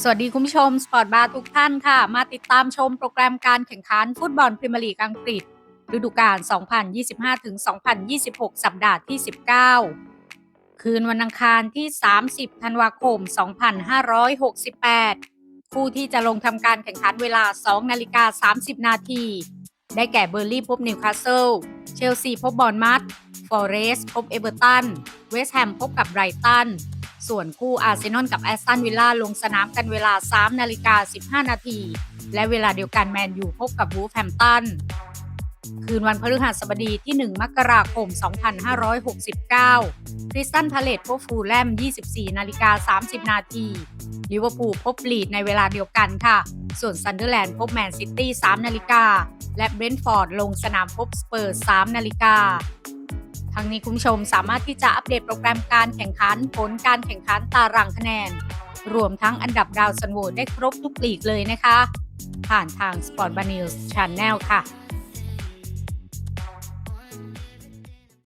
สวัสดีคุณผู้ชมสปอร์ตบาร์ทุกท่านค่ะ มาติดตามชมโปรแกรมการแข่งขันฟุตบอลพรีเมียร์ลีกอังกฤษ ฤดูกาล 2025-2026 สัปดาห์ที่ 19 คืนวันอังคารที่ 30 ธันวาคม 2568 คู่ที่จะลงทำการแข่งขันเวลา 2 นาฬิกา 30 นาที ได้แก่เบอร์ลี่พบนิวคาสเซิล เชลซีพบบอร์นมัธ ฟอเรสต์พบเอเวอร์ตัน เวสต์แฮมพบกับไบรตัน ส่วนคู่อาร์เซนอลกับแอสตันวิลล่าลงสนามกันเวลา 3 นาฬิกา 15 นาที และเวลาเดียวกันแมนยูพบกับวูฟแฮมป์ตัน คืนวันพฤหัสบดีที่ 1 มกราคม 2569คริสตันพาเลตพบฟูลแลม 24 นาฬิกา 30 นาทีลิเวอร์พูลพบลีดในเวลาเดียวกันค่ะ ส่วนซันเดอร์แลนด์พบแมนซิตี้ 3 นาฬิกาและเบรนท์ฟอร์ดลงสนามพบสเปอร์3นาฬิกา ทั้งนี้คุณผู้ชมสามารถที่จะอัปเดตโปรแกรมการแข่งขัน ผลการแข่งขันตารางคะแนน รวมทั้งอันดับดาวซันโหวตได้ครบทุกลีกเลยนะคะ ผ่านทาง Sport b a n e w s Channel ค่ะ